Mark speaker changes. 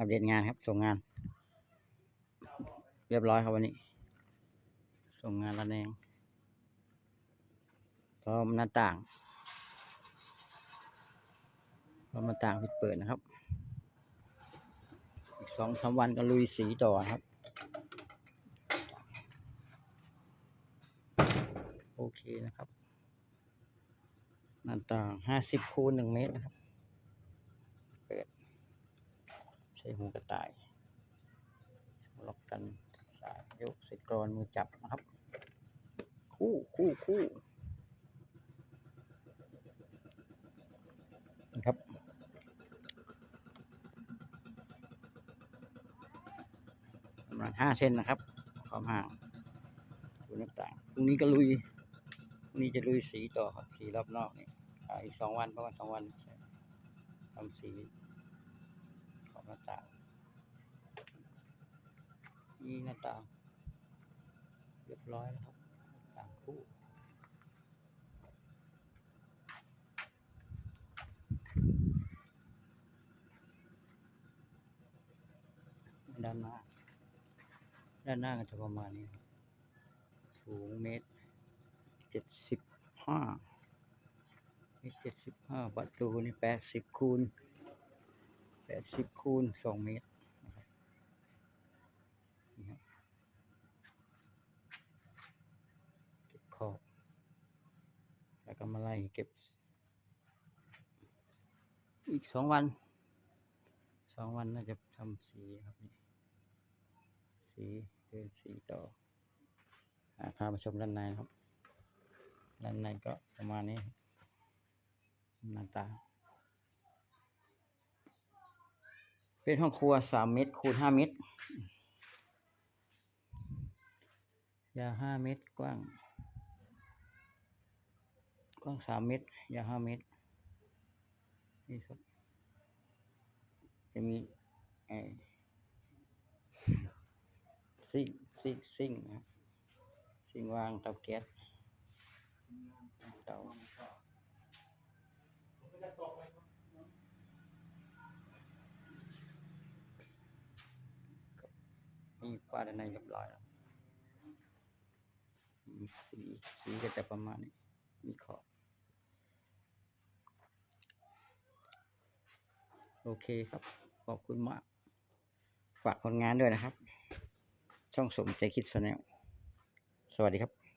Speaker 1: อัปเดตงานครับ ส่งงาน เรียบร้อยครับวันนี้ ส่งงานระแนงพร้อมหน้าต่างพร้อมหน้าต่างปิดเปิดนะครับ อีกสองสามวันก็ลุยสีต่อครับ โอเคนะครับ หน้าต่างห้าสิบคูณหนึ่งเมตรนะครับ เปิด หูกระต่ายล็อกกันสายยกใส่กรอนมือจับนะครับ คู่คู่คู่นะครับประมาณห้าเซนนะครับความห่างดูน้าต่างพรุ่งนี้ก็ลุยพรุ่งนี้จะลุยสีต่อครับสีรอบนอกนี่อีกสองวันประมาณสองวันทำสี หน้าต่างนี่หน้าต่างเรียบร้อยแล้วครับหน้าต่างคู่ด้านหน้า ด้านหน้าก็จะประมาณนี้ สูงเมตรเจ็ดสิบห้าเมตรเจ็ดสิบห้าประตูนี่แปดสิบคูณ แปดสิบคูณสองเมตรครับนี่ครับเก็บขอบแล้วก็มาไล่เก็บ อีกสองวัน สองวันน่าจะทำสีครับนี่สีเดินสีต่อพามาชมด้านในครับ ด้านในก็ประมาณนี้หน้าตา เป็นห้องครัวสามเมตรคูณห้าเมตร ยาวห้าเมตรกว้าง กว้างสามเมตร ยาวห้าเมตร นี่ครับ จะมีไอ้ซิ่งซิ่งซิ่งนะซิ่งวางเตาแก๊สเตา มีฝ้าด้านในเรียบร้อยแล้วสีสีก็จะประมาณนี้ มีขอบโอเคครับ ขอบคุณมาก ฝากผลงานด้วยนะครับ ช่องสมใจคิดสแนลสวัสดีครับ